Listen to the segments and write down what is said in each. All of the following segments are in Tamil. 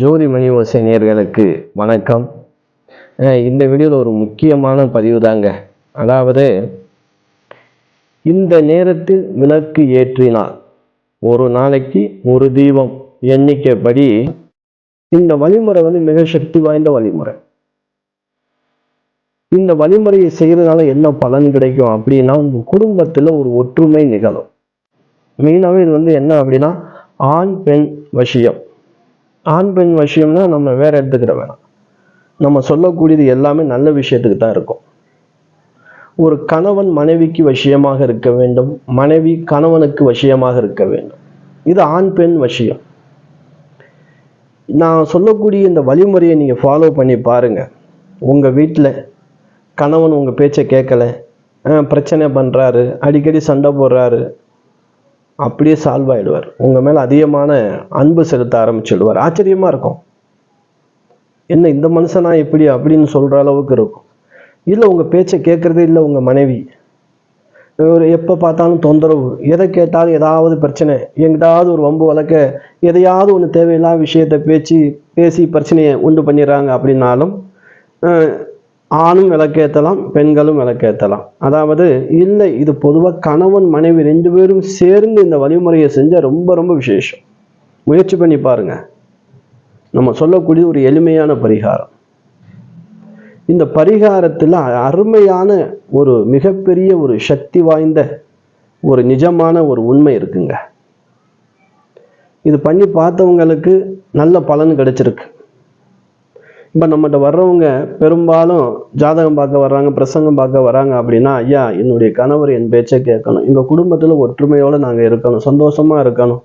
ஜோதி மணி ஓசை நேர்களுக்கு வணக்கம் இந்த வீடியோவில் ஒரு முக்கியமான பதிவு தாங்க. அதாவது இந்த நேரத்தில் விளக்கு ஏற்றினால் ஒரு நாளைக்கு ஒரு தீபம் எண்ணிக்கைப்படி இந்த வழிமுறை வந்து மிக சக்தி வாய்ந்த வழிமுறை. இந்த வழிமுறையை செய்கிறதுனால என்ன பலன் கிடைக்கும் அப்படின்னா உங்கள் குடும்பத்தில் ஒரு ஒற்றுமை நிகழும். மெயினாகவே இது வந்து என்ன அப்படின்னா ஆண் பெண் விஷயம் ஆண் பெண் விஷயம்னா நம்ம வேற எடுத்துக்கிற வேணாம். நம்ம சொல்லக்கூடியது எல்லாமே நல்ல விஷயத்துக்கு தான் இருக்கும். ஒரு கணவன் மனைவிக்கு விஷயமாக இருக்க வேண்டும். மனைவி கணவனுக்கு விஷயமாக இருக்க வேண்டும். இது ஆண் பெண் விஷயம். நான் சொல்லக்கூடிய இந்த வழிமுறையை நீங்கள் ஃபாலோ பண்ணி பாருங்க. உங்கள் வீட்டில் கணவன் உங்கள் பேச்சை கேட்கல பிரச்சனை பண்ணுறாரு அடிக்கடி சண்டை போடுறாரு. அப்படியே சால்வ் ஆயிடுவார். உங்கள் மேலே அதிகமான அன்பு செலுத்த ஆரம்பிச்சிடுவார். ஆச்சரியமாக இருக்கும். என்ன இந்த மனுஷனா எப்படி அப்படின்னு சொல்கிற அளவுக்கு இருக்கும். இல்லை உங்கள் பேச்சை கேட்குறதே இல்லை உங்கள் மனைவி. ஒரு எப்போ பார்த்தாலும் தொந்தரவு. எதை கேட்டாலும் ஏதாவது பிரச்சனை. எங்கிட்டாவது ஒரு வம்பு வளர்க்க எதையாவது ஒன்று தேவையில்லாத விஷயத்தை பேச்சு பேசி பிரச்சனையை உண்டு பண்ணிடுறாங்க அப்படின்னாலும் ஆணும் விளக்கேற்றலாம் பெண்களும் விளக்கேற்றலாம் அதாவது இல்லை இது பொதுவாக கணவன் மனைவி ரெண்டு பேரும் சேர்ந்து இந்த வழிமுறையை செஞ்சால் ரொம்ப ரொம்ப விசேஷம். முயற்சி பண்ணி பாருங்க. நம்ம சொல்லக்கூடிய ஒரு எளிமையான பரிகாரம். இந்த பரிகாரத்தில் அருமையான ஒரு மிகப்பெரிய ஒரு சக்தி வாய்ந்த ஒரு நிஜமான ஒரு உண்மை இருக்குங்க. இது பண்ணி பார்த்தவங்களுக்கு நல்ல பலன் கிடைச்சிருக்கு. இப்போ நம்மகிட்ட வர்றவங்க பெரும்பாலும் ஜாதகம் பார்க்க வர்றாங்க பிரசங்கம் பார்க்க வராங்க அப்படின்னா ஐயா என்னுடைய கணவர் என் பேச்சை கேட்கணும். எங்கள் குடும்பத்தில் ஒற்றுமையோடு நாங்கள் இருக்கணும் சந்தோஷமாக இருக்கணும்.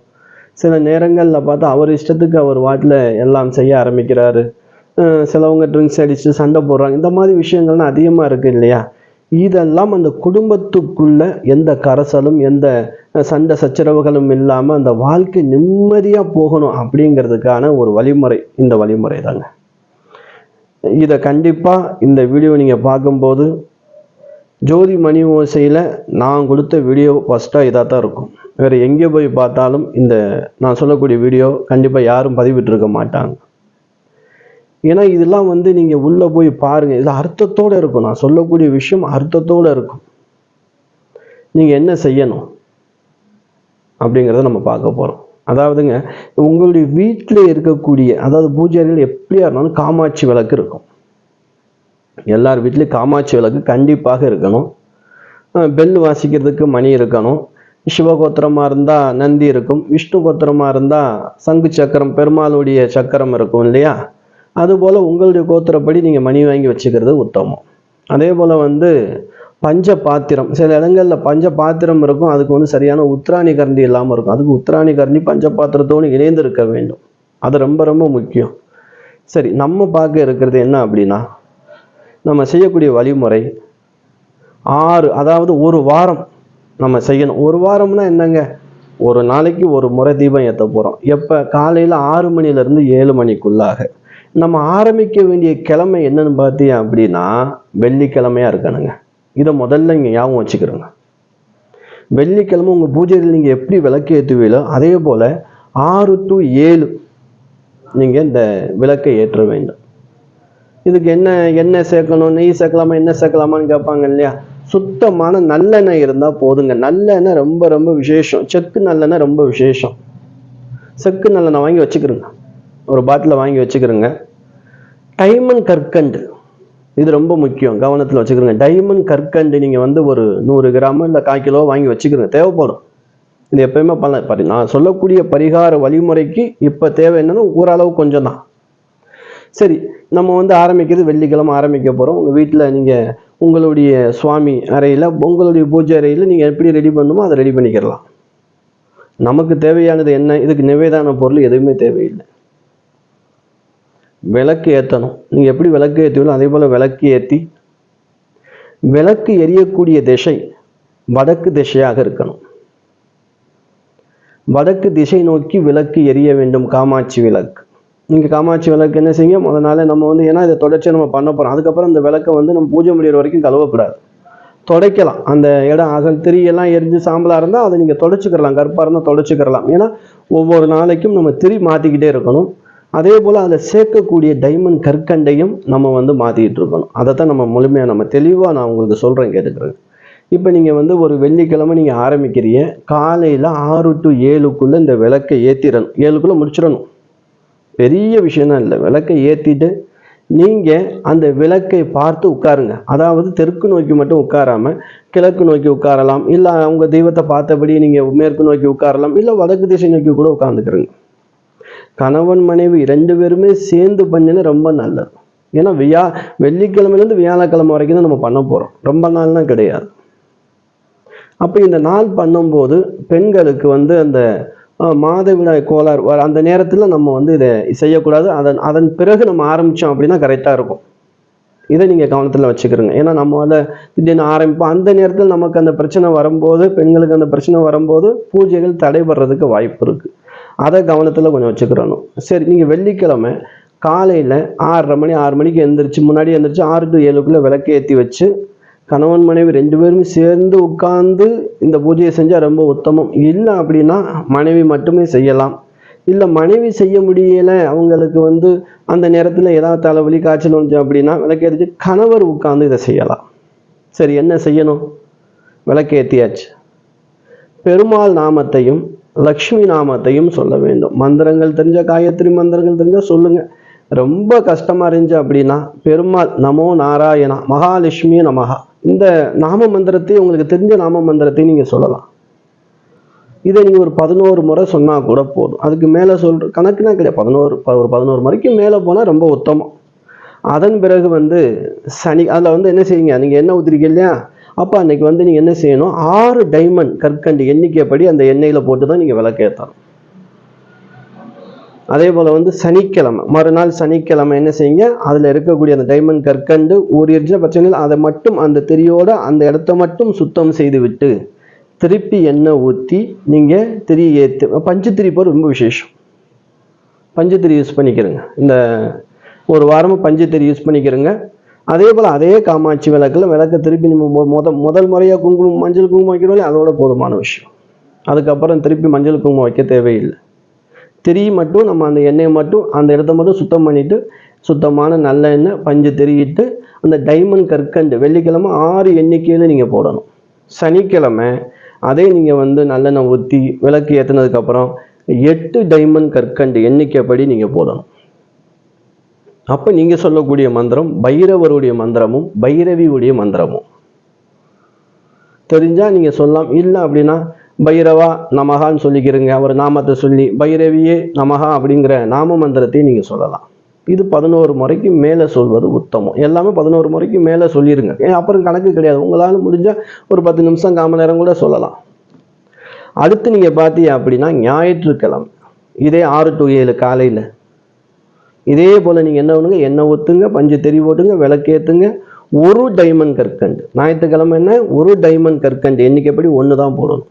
சில நேரங்களில் பார்த்தா அவர் இஷ்டத்துக்கு அவர் வாட்டில் எல்லாம் செய்ய ஆரம்பிக்கிறாரு. சிலவங்க ட்ரிங்க்ஸ் அடித்து சண்டை போடுறாங்க. இந்த மாதிரி விஷயங்கள்லாம் அதிகமாக இருக்குது இல்லையா? இதெல்லாம் அந்த குடும்பத்துக்குள்ள எந்த கரசலும் எந்த சண்டை சச்சரவுகளும் இல்லாமல் அந்த வாழ்க்கை நிம்மதியாக போகணும் அப்படிங்கிறதுக்கான ஒரு வழிமுறை இந்த வழிமுறை தாங்க இதை கண்டிப்பாக இந்த வீடியோ நீங்கள் பார்க்கும்போது ஜோதி மணி ஓசையில் நான் கொடுத்த வீடியோ ஃபஸ்ட்டாக இதாக தான் இருக்கும். வேறு எங்கே போய் பார்த்தாலும் இந்த நான் சொல்லக்கூடிய வீடியோ கண்டிப்பாக யாரும் பதிவிட்டிருக்க மாட்டாங்க. ஏன்னா இதெல்லாம் வந்து நீங்கள் உள்ளே போய் பாருங்கள் இது அர்த்தத்தோடு இருக்கும். நான் சொல்லக்கூடிய விஷயம் அர்த்தத்தோடு இருக்கும். நீங்கள் என்ன செய்யணும் அப்படிங்கிறத நம்ம பார்க்க போகிறோம் அதாவதுங்க உங்களுடைய வீட்டில் இருக்கக்கூடிய அதாவது பூஜை அறையில் எப்படியா இருந்தாலும் காமாட்சி விளக்கு இருக்கும். எல்லார் வீட்லேயும் காமாட்சி விளக்கு கண்டிப்பாக இருக்கணும். பெல் வாசிக்கிறதுக்கு மணி இருக்கணும். சிவகோத்திரமாக இருந்தால் நந்தி இருக்கும். விஷ்ணு கோத்திரமாக இருந்தால் சங்கு சக்கரம் பெருமாளுடைய சக்கரம் இருக்கும் இல்லையா? அதுபோல் உங்களுடைய கோத்திரப்படி நீங்கள் மணி வாங்கி வச்சுக்கிறது உத்தமம். அதே போல் வந்து பஞ்ச பாத்திரம் சில இடங்களில் பஞ்ச பாத்திரம் இருக்கும். அதுக்கு வந்து சரியான உத்ராணி கரண்டி இல்லாமல் இருக்கும். அதுக்கு உத்ராணி கரண்டி பஞ்ச பாத்திரத்தோடு இணைந்திருக்க வேண்டும். அது ரொம்ப ரொம்ப முக்கியம். சரி நம்ம பார்க்க இருக்கிறது என்ன அப்படின்னா நம்ம செய்யக்கூடிய வழிமுறை ஆறு அதாவது ஒரு வாரம் நம்ம செய்யணும். ஒரு வாரம்னா என்னங்க? ஒரு நாளைக்கு ஒரு முறை தீபம் ஏற்ற போகிறோம் எப்போ? காலையில் ஆறு மணிலேருந்து ஏழு மணிக்குள்ளாக. நம்ம ஆரம்பிக்க வேண்டிய கிழமை என்னன்னு பார்த்தீங்க அப்படின்னா வெள்ளிக்கிழமையா இருக்கணுங்க. இதை முதல்ல இங்கே ஞாபகம் வச்சுக்கிறோங்க. வெள்ளிக்கிழமை உங்கள் பூஜையில் நீங்கள் எப்படி விளக்கு ஏற்றுவீங்களோ அதே போல் ஆறு டு ஏழு நீங்கள் இந்த விளக்கை ஏற்ற வேண்டும். இதுக்கு என்ன எண்ணெய் சேர்க்கணும் நெய் சேர்க்கலாமா என்ன சேர்க்கலாமான்னு கேட்பாங்க இல்லையா? சுத்தமான நல்லெண்ணெய் இருந்தால் போதுங்க. நல்லெண்ணெய் ரொம்ப ரொம்ப விசேஷம். செக்கு நல்லெண்ணெய் ரொம்ப விசேஷம். செக்கு நல்லெண்ணெய் வாங்கி வச்சுக்கிறோங்க. ஒரு பாட்டில் வாங்கி வச்சுக்கிறோங்க. டைமண்ட் கற்கண்டு. இது ரொம்ப முக்கியம். கவனத்தில் வச்சுக்கிறோங்க டைமண்ட் கற்கண்டு நீங்கள் வந்து ஒரு நூறு கிராமோ இல்லை கால் கிலோ வாங்கி வச்சுக்கிறோங்க தேவைப்படும். இது எப்பயுமே பண்ணலாம் பரி நான் சொல்லக்கூடிய பரிகார வழிமுறைக்கு இப்போ தேவை என்னன்னா ஓரளவு கொஞ்சம் தான். சரி நம்ம வந்து ஆரம்பிக்கிறது வெள்ளிக்கிழமை ஆரம்பிக்க போகிறோம் உங்கள் வீட்டில் நீங்கள் உங்களுடைய சுவாமி அறையில் உங்களுடைய பூஜை அறையில் நீங்கள் எப்படி ரெடி பண்ணணுமோ அதை ரெடி பண்ணிக்கிறலாம் நமக்கு தேவையானது என்ன? இதுக்கு நிவேதான பொருள் எதுவுமே தேவையில்லை. விளக்கு ஏற்றணும் நீங்கள் எப்படி விளக்கு ஏற்றுவீங்களோ அதே போல் விளக்கு ஏற்றி விளக்கு எரியக்கூடிய திசை வடக்கு திசையாக இருக்கணும். வடக்கு திசை நோக்கி விளக்கு எரிய வேண்டும் காமாட்சி விளக்கு. நீங்கள் காமாட்சி விளக்கு என்ன செய்யுங்க? அதனால் நம்ம வந்து ஏன்னா இதை தொடர்ச்சியாக நம்ம பண்ண போகிறோம் அதுக்கப்புறம் இந்த விளக்கை வந்து நம்ம பூஜை முடிகிற வரைக்கும் கழுவக்கூடாது. துடைக்கலாம். அந்த இடம் அகல் திரியெல்லாம் எரிஞ்சு சாம்பலாக இருந்தால் அதை நீங்கள் தொடச்சிக்கிறலாம். கருப்பாக இருந்தால் தொடச்சிக்கிறலாம். ஏன்னா ஒவ்வொரு நாளைக்கும் நம்ம திரி மாற்றிக்கிட்டே இருக்கணும். அதே போல் அதில் சேர்க்கக்கூடிய டைமண்ட் கற்கண்டையும் நம்ம வந்து மாற்றிக்கிட்டு இருக்கணும். அதை தான் நம்ம முழுமையாக நம்ம தெளிவாக நான் உங்களுக்கு சொல்கிறேன் கேட்டுக்கிறேன். இப்போ நீங்கள் வந்து ஒரு வெள்ளிக்கிழமை நீங்கள் ஆரம்பிக்கிறீங்க. காலையில் ஆறு டு ஏழுக்குள்ளே இந்த விளக்கை ஏற்றிடணும் ஏழுக்குள்ளே முடிச்சிடணும். பெரிய விஷயம்லாம் இல்லை. விளக்கை ஏற்றிட்டு நீங்கள் அந்த விளக்கை பார்த்து உட்காருங்க. அதாவது தெற்கு நோக்கி மட்டும் உட்காராமல் கிழக்கு நோக்கி உட்காரலாம். இல்லை அவங்க தெய்வத்தை பார்த்தபடி நீங்கள் மேற்கு நோக்கி உட்காரலாம். இல்லை வடக்கு திசை நோக்கி கூட உட்காந்துக்கிறங்க கணவன் மனைவி ரெண்டு பேருமே சேர்ந்து பண்ணினா ரொம்ப நல்லது. ஏன்னா வியா வெள்ளிக்கிழமையிலேருந்து வியாழக்கிழமை வரைக்கும் தான் நம்ம பண்ண போகிறோம் ரொம்ப நாள்லாம் கிடையாது. அப்போ இந்த நாள் பண்ணும்போது பெண்களுக்கு வந்து அந்த மாதவிடாய் கோளாறு வர அந்த நேரத்தில் நம்ம வந்து இதை செய்யக்கூடாது. அதன் அதன் பிறகு நம்ம ஆரம்பித்தோம் அப்படின்னா கரெக்டாக இருக்கும். இதை நீங்கள் கவனத்தில் வச்சுக்கிறோங்க. ஏன்னா நம்ம அதை திடீர்னு ஆரம்பிப்போம். அந்த நேரத்தில் நமக்கு அந்த பிரச்சனை வரும்போது பெண்களுக்கு அந்த பிரச்சனை வரும்போது பூஜைகள் தடைபடுறதுக்கு வாய்ப்பு இருக்குது அதை கவனத்தில் கொஞ்சம் வச்சுக்கிறணும். சரி நீங்கள் வெள்ளிக்கிழமை காலையில் ஆறரை மணி ஆறு மணிக்கு எந்திரிச்சு முன்னாடி எந்திரிச்சு ஆறு டு ஏழுக்குள்ளே விளக்கு ஏற்றி வச்சு கணவன் மனைவி ரெண்டு பேரும் சேர்ந்து உட்கார்ந்து இந்த பூஜையை செஞ்சால் ரொம்ப உத்தமம். இல்லை அப்படின்னா மனைவி மட்டுமே செய்யலாம். இல்லை மனைவி செய்ய முடியலை அவங்களுக்கு வந்து அந்த நேரத்தில் ஏதாவது தலைவலி காய்ச்சல் வந்துச்சு அப்படின்னா விளக்கேற்றிச்சு கணவர் உட்காந்து இதை செய்யலாம். சரி என்ன செய்யணும்? விளக்கேற்றியாச்சு பெருமாள் நாமத்தையும் லக்ஷ்மி நாமத்தையும் சொல்ல வேண்டும். மந்திரங்கள் தெரிஞ்ச காயத்ரி மந்திரங்கள் தெரிஞ்சால் சொல்லுங்கள் ரொம்ப கஷ்டமாக இருந்துச்சு அப்படின்னா பெருமாள் நமோ நாராயணா மகாலட்சுமி நமகா இந்த நாம மந்திரத்தை உங்களுக்கு தெரிஞ்ச நாம மந்திரத்தை நீங்கள் சொல்லலாம். இதை நீங்கள் ஒரு பதினோரு முறை சொன்னால் கூட போதும். அதுக்கு மேலே சொல்கிற கணக்குனா கிடையாது. பதினோரு ப- ஒரு பதினோரு முறைக்கு மேலே போனால் ரொம்ப உத்தமம். அதன் பிறகு வந்து சனி அதில் வந்து என்ன செய்யுங்க? நீங்கள் என்ன ஊற்றிருக்கீங்க இல்லையா? அப்போ அன்றைக்கி வந்து நீங்கள் என்ன செய்யணும்? ஆறு டைமண்ட் கற்கண்டு எண்ணிக்கைப்படி அந்த எண்ணெயில் போட்டு தான் நீங்கள் விளக்கேற்றணும் அதே போல் வந்து சனிக்கிழமை மறுநாள் சனிக்கிழமை என்ன செய்யுங்க? அதில் இருக்கக்கூடிய அந்த டைமண்ட் கற்கண்டு ஊறிடுச்சு பட்சங்கள் அதை மட்டும் அந்த திரியோட அந்த இடத்த மட்டும் சுத்தம் செய்து விட்டு திருப்பி எண்ணெய் ஊற்றி நீங்கள் திரி ஏற்று பஞ்சு போர் ரொம்ப விசேஷம். பஞ்சு திரி யூஸ் பண்ணிக்கிறேங்க. இந்த ஒரு வாரமாக பஞ்சு திரி யூஸ் பண்ணிக்கிறேங்க. அதே போல் அதே காமாட்சி விளக்கில் விளக்க திருப்பி நம்ம முத முதல் முறையாக குங்குமம் மஞ்சள் குங்குமம் வைக்கிறோம் அதோட போதுமான விஷயம். அதுக்கப்புறம் திருப்பி மஞ்சள் குங்குமம் வைக்க தேவையில்லை. திரி மட்டும் நம்ம அந்த எண்ணெயை மட்டும் அந்த இடத்த மட்டும் சுத்தம் பண்ணிவிட்டு சுத்தமான நல்ல எண்ணெய் பஞ்சு திரியிட்டு அந்த டைமண்ட் கற்கண்டு வெள்ளிக்கிழமை ஆறு எண்ணிக்கையில் நீங்கள் போடணும். சனிக்கிழமை அதே நீங்கள் வந்து நல்லெண்ணெய் ஊற்றி விளக்கு ஏற்றுனதுக்கப்புறம் எட்டு டைமண்ட் கற்கண்டு எண்ணிக்கைப்படி நீங்கள் போடணும். அப்போ நீங்கள் சொல்லக்கூடிய மந்திரம் பைரவருடைய மந்திரமும் பைரவியுடைய மந்திரமும். தெரிஞ்சால் நீங்கள் சொல்லலாம். இல்லை அப்படின்னா பைரவா நமகான்னு சொல்லிக்கிறீங்க. அவர் நாமத்தை சொல்லி பைரவியே நமகா அப்படிங்கிற நாம மந்திரத்தையும் நீங்கள் சொல்லலாம். இது பதினோரு முறைக்கு மேலே சொல்வது உத்தமம். எல்லாமே பதினோரு முறைக்கு மேலே சொல்லிடுங்க ஏன் அப்புறம் கணக்கு கிடையாது. உங்களால் முடிஞ்சால் ஒரு பத்து நிமிஷம் காம நேரம் கூட சொல்லலாம். அடுத்து நீங்கள் பார்த்தீங்க அப்படின்னா ஞாயிற்றுக்கிழமை. இதே ஆறு டு ஏழு காலையில் இதே போல் நீங்கள் என்ன பண்ணுங்க? எண்ணெய் ஊற்றுங்க பஞ்சு தெரி போட்டுங்க விளக்கேத்துங்க. ஒரு டைமண்ட் கற்கண்டு. ஞாயிற்றுக்கிழமை என்ன? ஒரு டைமண்ட் கற்கண்டு. எண்ணிக்கைப்படி ஒன்று தான் போடணும்.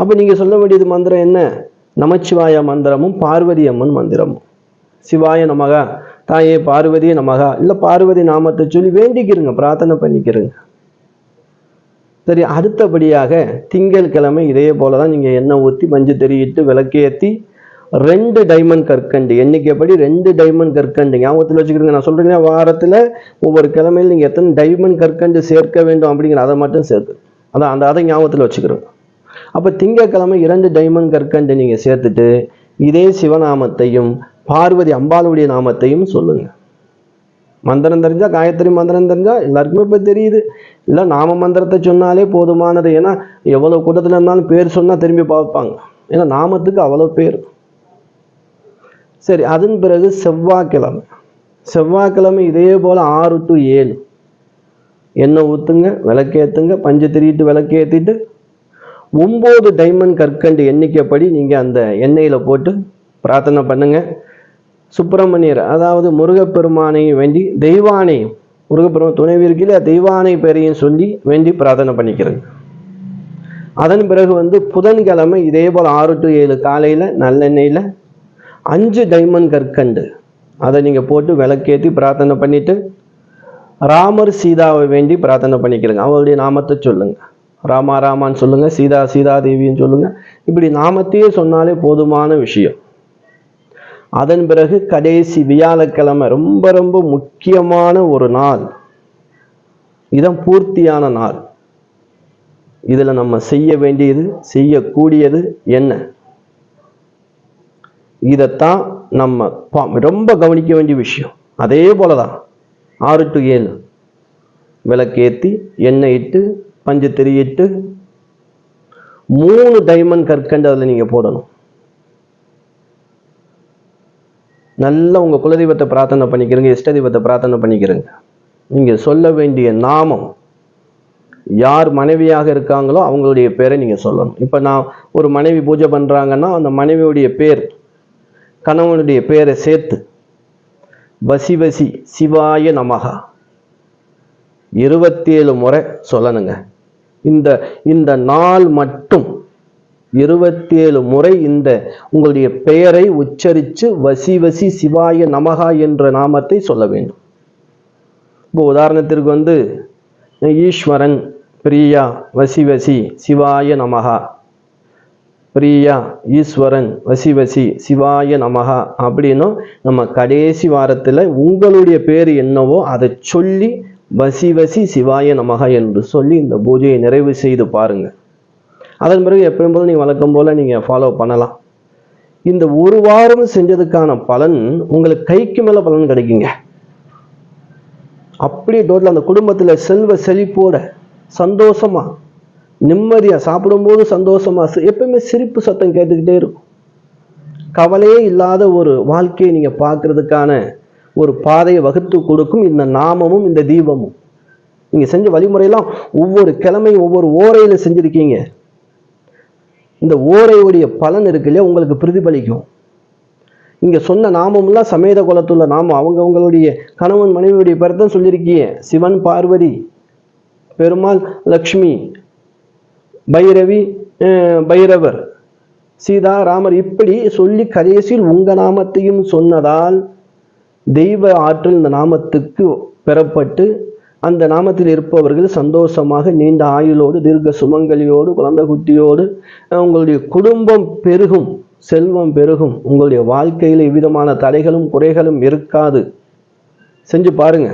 அப்போ நீங்கள் சொல்ல வேண்டியது மந்திரம் என்ன? நமச்சிவாய மந்திரமும் பார்வதி அம்மன் மந்திரமும். சிவாய நமகா தாயே பார்வதியே நமகா. இல்லை பார்வதி நாமத்தை சொல்லி வேண்டிக்கிறங்க பிரார்த்தனை பண்ணிக்கிறங்க. சரி அடுத்தபடியாக திங்கட்கிழமை இதே போல தான் நீங்கள் எண்ணெய் ஊற்றி மஞ்சள் தெரியிட்டு விளக்கேற்றி ரெண்டு டைமண்ட் கற்கண்டு எண்ணிக்கைப்படி ரெண்டு டைமண்ட் கற்கண்டு ஞாபகத்தில் வச்சுக்கிறீங்க நான் சொல்கிறேன் வாரத்தில் ஒவ்வொரு கிழமையில் நீங்கள் எத்தனை டைமண்ட் கற்கண்டு சேர்க்க வேண்டும் அப்படிங்கிற அதை மட்டும் சேர்த்து. அதான் அந்த அதை ஞாபகத்தில் வச்சுக்கிறோம். அப்போ திங்கட்கிழமை இரண்டு டைமண்ட் கற்கண்டு நீங்கள் சேர்த்துட்டு இதே சிவநாமத்தையும் பார்வதி அம்பாளுடைய நாமத்தையும் சொல்லுங்கள் மந்திரம் தெரிஞ்சால் காயத்ரி மந்திரம் தெரிஞ்சால் எல்லாருக்குமே இப்போ தெரியுது. இல்லை நாம மந்திரத்தை சொன்னாலே போதுமானது. ஏன்னா எவ்வளோ கூட்டத்தில் இருந்தாலும் பேர் சொன்னால் திரும்பி பார்ப்பாங்க. ஏன்னா நாமத்துக்கு அவ்வளோ பேர். சரி அதன் பிறகு செவ்வாய்க்கிழமை. செவ்வாய்க்கிழமை இதே போல் ஆறு டு ஏழு. எண்ணெய் ஊற்றுங்க விளக்கேற்றுங்க பஞ்சு திரிட்டு விளக்கேற்றிட்டு ஒம்பது டைமண்ட் கற்கண்டு எண்ணிக்கைப்படி நீங்கள் அந்த எண்ணெயில் போட்டு பிரார்த்தனை பண்ணுங்க. சுப்பிரமணியர் அதாவது முருகப்பெருமானையும் வேண்டி தெய்வானையும் முருகப்பெருமான் துணைவி இருக்கையில் தெய்வானை பெயரையும் சொல்லி வேண்டி பிரார்த்தனை பண்ணிக்கிறேங்க அதன் பிறகு வந்து புதன்கிழமை இதே போல் ஆறு டு ஏழு காலையில் நல்லெண்ணெயில் அஞ்சு டைமண்ட் கற்கண்டு. அதை நீங்கள் போட்டு விளக்கேற்றி பிரார்த்தனை பண்ணிவிட்டு ராமர் சீதாவை வேண்டி பிரார்த்தனை பண்ணிக்கிறங்க. அவருடைய நாமத்தை சொல்லுங்கள் ராமா ராமான்னு சொல்லுங்கள் சீதா சீதா தேவின்னு சொல்லுங்கள் இப்படி நாமத்தையே சொன்னாலே போதுமான விஷயம். அதன் பிறகு கடைசி வியாழக்கிழமை ரொம்ப ரொம்ப முக்கியமான ஒரு நாள். இதான் பூர்த்தியான நாள். இதில் நம்ம செய்ய வேண்டியது செய்யக்கூடியது என்ன? இதைத்தான் நம்ம ரொம்ப கவனிக்க வேண்டிய விஷயம். அதே போலதான். ஆறு டு ஏழு. விளக்கேத்தி எண்ணெய் இட்டு பஞ்சு திரியிட்டு மூணு டைமண்ட் கற்கண்டு அதில் நீங்கள் போடணும். நல்லா உங்கள் குலதெய்வத்தை பிரார்த்தனை பண்ணிக்கிறீங்க இஷ்ட தெய்வத்தை பிரார்த்தனை பண்ணிக்கிறங்க. நீங்கள் சொல்ல வேண்டிய நாமம் யார் மனைவியாக இருக்காங்களோ அவங்களுடைய பேரை நீங்கள் சொல்லணும். இப்போ நான் ஒரு மனைவி பூஜை பண்ணுறாங்கன்னா அந்த மனைவியுடைய பேர் கணவனுடைய பெயரை சேர்த்து வசி வசி சிவாய நமகா. இருபத்தேழு முறை சொல்லணுங்க. இந்த இந்த நாள் மட்டும் இருபத்தேழு முறை இந்த உங்களுடைய பெயரை உச்சரித்து வசி வசி சிவாய நமகா என்ற நாமத்தை சொல்ல வேண்டும். இப்போ உதாரணத்திற்கு வந்து ஈஸ்வரன் பிரியா வசி வசி சிவாய நமகா. பிரியா ஈஸ்வரன் வசி வசி சிவாய நமகா அப்படின்னும் நம்ம கடைசி வாரத்தில் உங்களுடைய பேர் என்னவோ அதை சொல்லி வசி வசி சிவாய நமகா என்று சொல்லி இந்த பூஜையை நிறைவு செய்து பாருங்க. அதன் பிறகு எப்பயும் போல நீங்கள் வழக்கம் போல நீங்கள் ஃபாலோ பண்ணலாம். இந்த ஒரு வாரம் செஞ்சதுக்கான பலன் உங்களுக்கு கைக்கு மேலே பலன் கிடைக்குங்க. அப்படியே டோட்டல் அந்த குடும்பத்தில் செல்வ செழிப்போட சந்தோஷமா நிம்மதியாக சாப்பிடும்போது சந்தோஷமா எப்பயுமே சிரிப்பு சத்தம் கேட்டுக்கிட்டே இருக்கும். கவலையே இல்லாத ஒரு வாழ்க்கையை நீங்கள் பார்க்குறதுக்கான ஒரு பாதையை வகுத்து கொடுக்கும் இந்த நாமமும் இந்த தீபமும். நீங்கள் செஞ்ச வழிமுறையெல்லாம் ஒவ்வொரு கிழமையும் ஒவ்வொரு ஓரையில் செஞ்சுருக்கீங்க. இந்த ஓரையுடைய பலன் இருக்கு இல்லையா? உங்களுக்கு பிரதிபலிக்கும். இங்கே சொன்ன நாமம்லாம் சமேத குலத்துள்ள நாமம். அவங்கவுங்களுடைய கணவன் மனைவியுடைய பேர் தான் சொல்லியிருக்கீங்க. சிவன் பார்வதி பெருமாள் லக்ஷ்மி பைரவி பைரவர். சீதா ராமர் இப்படி சொல்லி கடைசியில் உங்க நாமத்தையும் சொன்னதால் தெய்வ ஆற்றல் இந்த நாமத்துக்கு பெறப்பட்டு அந்த நாமத்தில் இருப்பவர்கள் சந்தோஷமாக நீண்ட ஆயுளோடு தீர்க்க சுமங்கலியோடு குழந்தை குட்டியோடு உங்களுடைய குடும்பம் பெருகும் செல்வம் பெருகும். உங்களுடைய வாழ்க்கையில் எவ்விதமான தடைகளும் குறைகளும் இருக்காது. செஞ்சு பாருங்க.